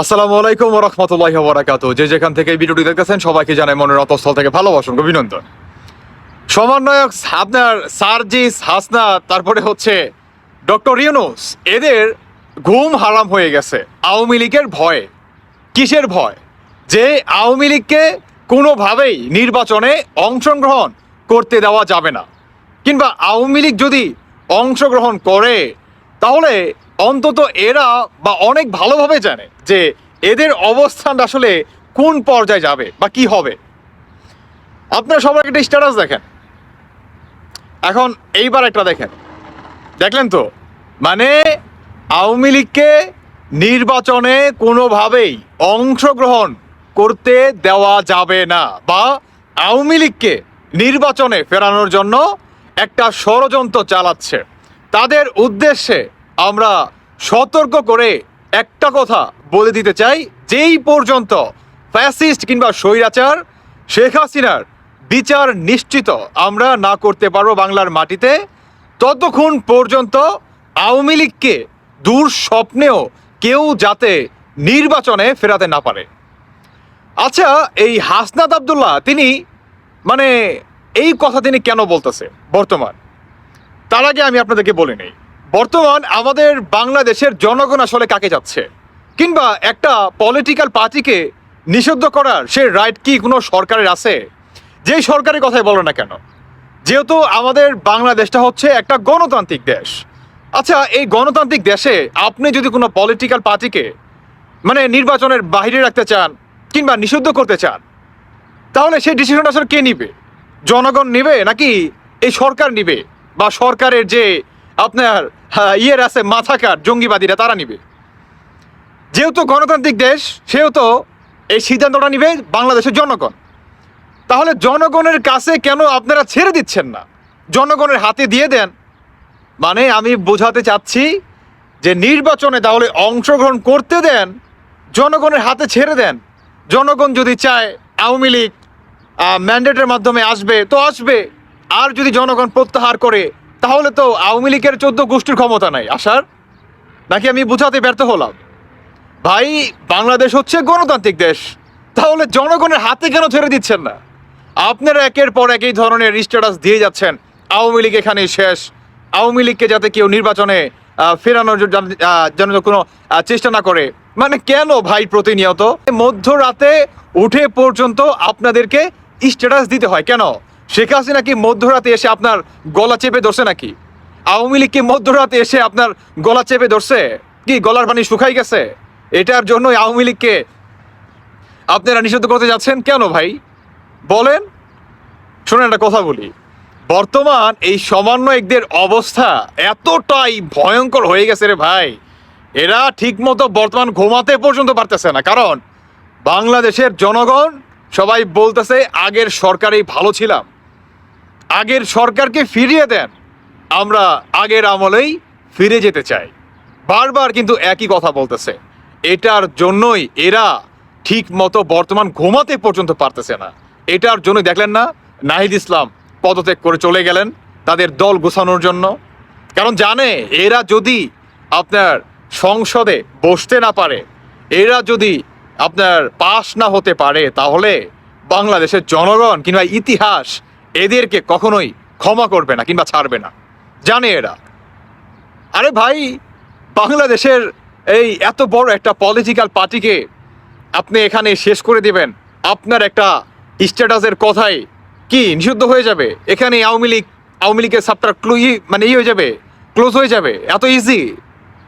আসসালামু আলাইকুম রহমতুল্লাহ বরাকাত যে যেখান থেকে ভিডিওটি দেখতেছেন, সবাইকে জানাই মনের অতস্থল থেকে ভালোবাসুন অভিনন্দন। সমন্বয়ক আপনার সার্জিস হাসনা তারপরে হচ্ছে ডক্টর ইউনুস, এদের ঘুম হারাম হয়ে গেছে, আওয়ামী লীগের ভয়ে। কিসের ভয়? যে আওয়ামী লীগকে কোনোভাবেই নির্বাচনে অংশগ্রহণ করতে দেওয়া যাবে না। কিংবা আওয়ামী লীগ যদি অংশগ্রহণ করে, তাহলে অন্তত এরা বা অনেক ভালোভাবে জানে যে এদের অবস্থান আসলে কোন পর্যায়ে যাবে বা কি হবে। আপনারা সবার একটা স্ট্যাটাস দেখেন। এখন এইবার একটা দেখেন। দেখলেন তো? মানে আওয়ামী লীগকে নির্বাচনে কোনোভাবেই অংশগ্রহণ করতে দেওয়া যাবে না বা আওয়ামী লীগকে নির্বাচনে ফেরানোর জন্য একটা ষড়যন্ত্র চালাচ্ছে। তাদের উদ্দেশ্যে আমরা সতর্ক করে একটা কথা বলে দিতে চাই, যেই পর্যন্ত ফ্যাসিস্ট কিংবা স্বৈরাচার শেখ হাসিনার বিচার নিশ্চিত আমরা না করতে পারব বাংলার মাটিতে, ততক্ষণ পর্যন্ত আওয়ামী লীগকে দূর স্বপ্নেও কেউ যাতে নির্বাচনে ফেরাতে না পারে। আচ্ছা এই হাসনাত আবদুল্লাহ, তিনি মানে এই কথা তিনি কেন বলতেছে বর্তমান? তার আগে আমি আপনাদেরকে বলে নেই। বর্তমান আমাদের বাংলাদেশের জনগণ আসলে কাকে যাচ্ছে? কিংবা একটা পলিটিক্যাল পার্টিকে নিষিদ্ধ করার সে রাইট কি কোনো সরকারের আছে? যেই সরকারের কথাই বলো না কেন। যেহেতু আমাদের বাংলাদেশটা হচ্ছে একটা গণতান্ত্রিক দেশ। আচ্ছা এই গণতান্ত্রিক দেশে আপনি যদি কোনো পলিটিক্যাল পার্টিকে মানে নির্বাচনের বাইরে রাখতে চান কিংবা নিষিদ্ধ করতে চান, তাহলে সেই ডিসিশন আসলে কে নিবে? জনগণ নিবে নাকি এই সরকার নিবে? বা সরকারের যে আপনার ইয়ের আছে মাথাকার জঙ্গিবাদীরা, তারা নিবে। যেহেতু গণতান্ত্রিক দেশ, সেহেতু এই সিদ্ধান্তটা নিবে বাংলাদেশের জনগণ। তাহলে জনগণের কাছে কেন আপনারা ছেড়ে দিচ্ছেন না? জনগণের হাতে দিয়ে দেন। মানে আমি বোঝাতে চাচ্ছি যে নির্বাচনে তাহলে অংশগ্রহণ করতে দেন, জনগণের হাতে ছেড়ে দেন। জনগণ যদি চায় আওয়ামী লীগ ম্যান্ডেটের মাধ্যমে আসবে, তো আসবে। আর যদি জনগণ প্রত্যাহার করে তাহলে তো আওয়ামী লীগের চোদ্দ গোষ্ঠীর ক্ষমতা নাই আসার নাকি আমি বোঝাতে ব্যর্থ হলাম? ভাই, বাংলাদেশ হচ্ছে গণতান্ত্রিক দেশ। তাহলে জনগণের হাতে কেন ছেড়ে দিচ্ছেন না? আপনারা একের পর এক এই ধরনের স্ট্যাটাস দিয়ে যাচ্ছেন। আওয়ামী লীগ এখানেই শেষ। আওয়ামী লীগকে যাতে কেউ নির্বাচনে ফেরানোর যেন কোনো চেষ্টা না করে। মানে কেন ভাই প্রতিনিয়ত? মধ্যরাতে উঠে পর্যন্ত আপনাদেরকে স্ট্যাটাস দিতে হয়। কেন? শেখ হাসিনা কি মধ্যরাতে এসে আপনার গলা চেপে ধরছে নাকি? আওয়ামী লীগ কি মধ্যরাতে এসে আপনার গলা চেপে ধরছে? কি গলার পানি শুকাই গেছে? এটার জন্য আওয়ামী লীগকে আপনারা নিষিদ্ধ করতে যাচ্ছেন কেন ভাই? বলেন। শুনে একটা কথা বলি। বর্তমান এই সমন্বয়কদের অবস্থা এতটাই ভয়ঙ্কর হয়ে গেছে রে ভাই। এরা ঠিকমতো বর্তমান ঘুমাতে পর্যন্ত পারতেছে না। কারণ বাংলাদেশের জনগণ সবাই বলতেছে, আগের সরকারেই ভালো ছিলাম। আগের সরকারকে ফিরিয়ে দেন। আমরা আগের আমলেই ফিরে যেতে চাই। বারবার কিন্তু একই কথা বলতেছে। এটার জন্যই এরা ঠিক মতো বর্তমান ঘুমাতে পর্যন্ত পারতেছে না। এটার জন্য দেখলেন না, নাহিদ ইসলাম পদত্যাগ করে চলে গেলেন তাদের দল গোছানোর জন্য। কারণ জানে, এরা যদি আপনার সংসদে বসতে না পারে, এরা যদি আপনার পাশ না হতে পারে, তাহলে বাংলাদেশের জনগণ কিংবা ইতিহাস এদেরকে কখনোই ক্ষমা করবে না কিংবা ছাড়বে না। জানে এরা। আরে ভাই, বাংলাদেশের এই এত বড় একটা পলিটিক্যাল পার্টিকে আপনি এখানে শেষ করে দিবেন। আপনার একটা স্ট্যাটাসের কথাই কি, নিষিদ্ধ হয়ে যাবে? এখানে আওয়ামী লীগ, আওয়ামী লীগের সাপ্তাহ ক্লু মানে ই হয়ে যাবে ক্লোজ হয়ে যাবে। এত ইজি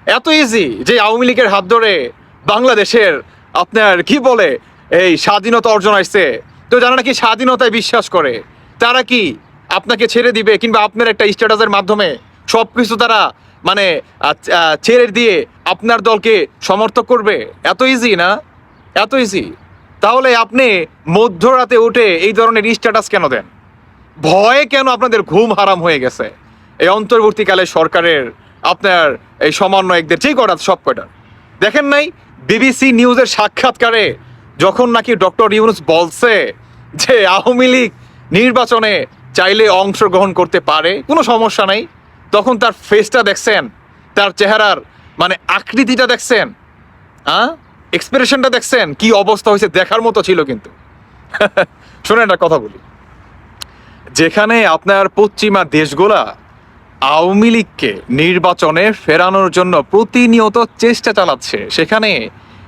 এত ইজি যে আওয়ামী লীগের হাত ধরে বাংলাদেশের আপনার কি বলে, এই স্বাধীনতা অর্জন আসছে। তো যারা নাকি স্বাধীনতায় বিশ্বাস করে তারা কি আপনাকে ছেড়ে দিবে কিংবা আপনার একটা স্ট্যাটাসের মাধ্যমে সব কিছু তারা মানে ছেড়ে দিয়ে আপনার দলকে সমর্থক করবে? এত ইজি না? এত ইজি তাহলে আপনি মধ্যরাতে উঠে এই ধরনের স্ট্যাটাস কেন দেন? ভয়ে কেন আপনাদের ঘুম হারাম হয়ে গেছে? এই অন্তর্বর্তীকালে সরকারের আপনার এই সমন্বয়কদের যে কটা সব কয়টা দেখেন নাই বিবিসি নিউজের সাক্ষাৎকারে যখন নাকি ডক্টর ইউনুস বলছে যে আওয়ামী লীগ নির্বাচনে চাইলে অংশগ্রহণ করতে পারে, কোনো সমস্যা নাই। তখন তার ফেসটা দেখছেন, তার চেহারার মানে আকৃতিটা দেখছেন হ্যাঁ এক্সপ্রেশনটা দেখছেন, কি অবস্থা হয়েছে দেখার মতো ছিল কিন্তু। শোনেন একটা কথা বলি যেখানে আপনার পশ্চিমা দেশগুলা আওয়ামী লীগকে নির্বাচনে ফেরানোর জন্য প্রতিনিয়ত চেষ্টা চালাচ্ছে, সেখানে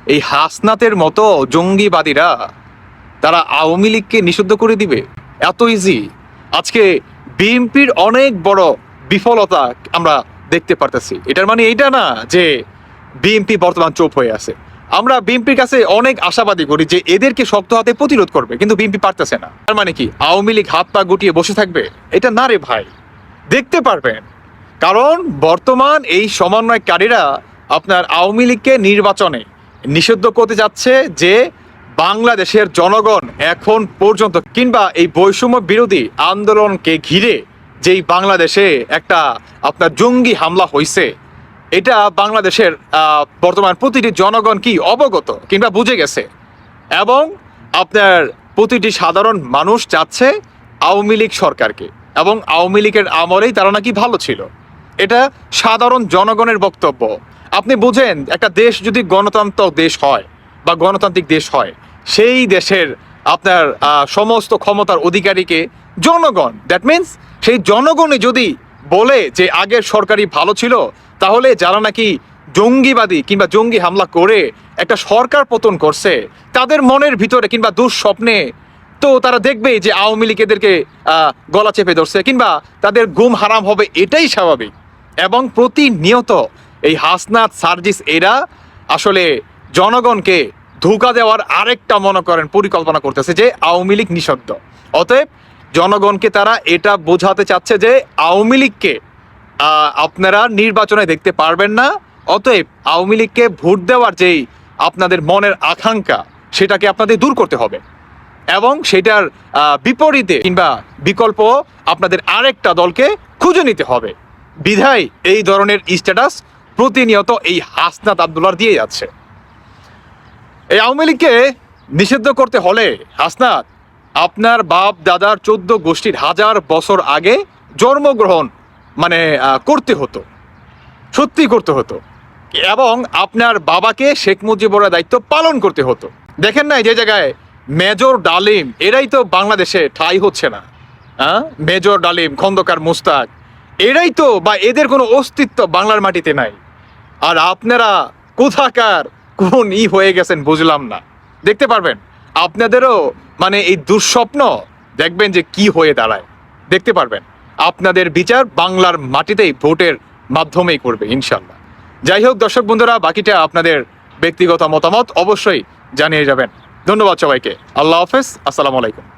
এই হাসনাতের মতো জঙ্গিবাদীরা, তারা আওয়ামী লীগকে নিষিদ্ধ করে দিবে। এত ইজি আজকে বিএনপির অনেক বড় বিফলতা আমরা দেখতে পারতেছি। এটার মানে এইটা না যে বিএনপি বর্তমান চোপ হয়ে আছে। আমরা বিএনপির কাছে অনেক আশাবাদী করি যে এদেরকে শক্ত হাতে প্রতিরোধ করবে, কিন্তু বিএনপি পারতেছে না। তার মানে কি, আওয়ামী লীগ হাত পা গুটিয়ে বসে থাকবে? এটা না রে ভাই। দেখতে পারবেন। কারণ বর্তমান এই সমন্বয়কারীরা আপনার আওয়ামী লীগকে নির্বাচনে নিষিদ্ধ করতে যাচ্ছে যে বাংলাদেশের জনগণ এখন পর্যন্ত কিংবা এই বৈষম্য বিরোধী আন্দোলনকে ঘিরে যেই বাংলাদেশে একটা আপনার জঙ্গি হামলা হয়েছে এটা বাংলাদেশের বর্তমান প্রতিটি জনগণ কি অবগত কিংবা বুঝে গেছে? এবং আপনার প্রতিটি সাধারণ মানুষ চাচ্ছে আওয়ামী লীগ সরকারকে এবং আওয়ামী লীগের আমলেই তারা নাকি ভালো ছিল। এটা সাধারণ জনগণের বক্তব্য। আপনি বুঝেন, একটা দেশ যদি গণতন্ত্র দেশ হয় বা গণতান্ত্রিক দেশ হয় সেই দেশের আপনার সমস্ত ক্ষমতার অধিকারীকে জনগণ দ্যাট মিন্স সেই জনগণই যদি বলে যে আগের সরকারই ভালো ছিল, তাহলে যারা নাকি জঙ্গিবাদী কিংবা জঙ্গি হামলা করে একটা সরকার পতন করছে, তাদের মনের ভিতরে কিংবা দুঃস্বপ্নে তো তারা দেখবে যে আওয়ামী লীগ এদেরকে গলা চেপে ধরছে কিংবা তাদের গুম হারাম হবে এটাই স্বাভাবিক। এবং প্রতিনিয়ত এই হাসনাত সার্জিস এরা আসলে জনগণকে ধোকা দেওয়ার আরেকটা মনে করেন পরিকল্পনা করতেছে যে আওয়ামী লীগ নিষিদ্ধ। অতএব জনগণকে তারা এটা বোঝাতে চাচ্ছে যে আওয়ামী লীগকে আপনারা নির্বাচনে দেখতে পারবেন না। অতএব আওয়ামী লীগকে ভোট দেওয়ার যেই আপনাদের মনের আকাঙ্ক্ষা, সেটাকে আপনাদের দূর করতে হবে। এবং সেটার বিপরীতে কিংবা বিকল্প আপনাদের আরেকটা দলকে খুঁজে নিতে হবে। বিধায় এই ধরনের স্ট্যাটাস প্রতিনিয়ত এই হাসনাত আবদুল্লার দিয়ে যাচ্ছে। এই আওয়ামী লীগকে নিষিদ্ধ করতে হলে, হাসনাত, আপনার বাপ, দাদার চোদ্দ গোষ্ঠীর হাজার বছর আগে জন্মগ্রহণ মানে করতে হতো। সত্যি করতে হতো। এবং আপনার বাবাকে শেখ মুজিবুরের দায়িত্ব পালন করতে হতো। দেখেন না যে জায়গায় মেজর ডালিম, এরাই তো বাংলাদেশে ঠাই হচ্ছে না। হ্যাঁ মেজর ডালিম, খন্দকার মুস্তাক, এরাই তো বা এদের কোনো অস্তিত্ব বাংলার মাটিতে নাই। আর আপনারা কোথাকার কোন ই হয়ে গেছেন বুঝলাম না। দেখতে পারবেন, আপনাদেরও মানে এই দুঃস্বপ্ন, দেখবেন যে কি হয়ে দাঁড়ায়। দেখতে পারবেন, আপনাদের বিচার বাংলার মাটিতেই ভোটের মাধ্যমেই করবে ইনশাল্লাহ যাই হোক, দর্শক বন্ধুরা, বাকিটা আপনাদের ব্যক্তিগত মতামত অবশ্যই জানিয়ে যাবেন। ধন্যবাদ সবাইকে। আল্লাহ হাফেজ, আসসালামু আলাইকুম।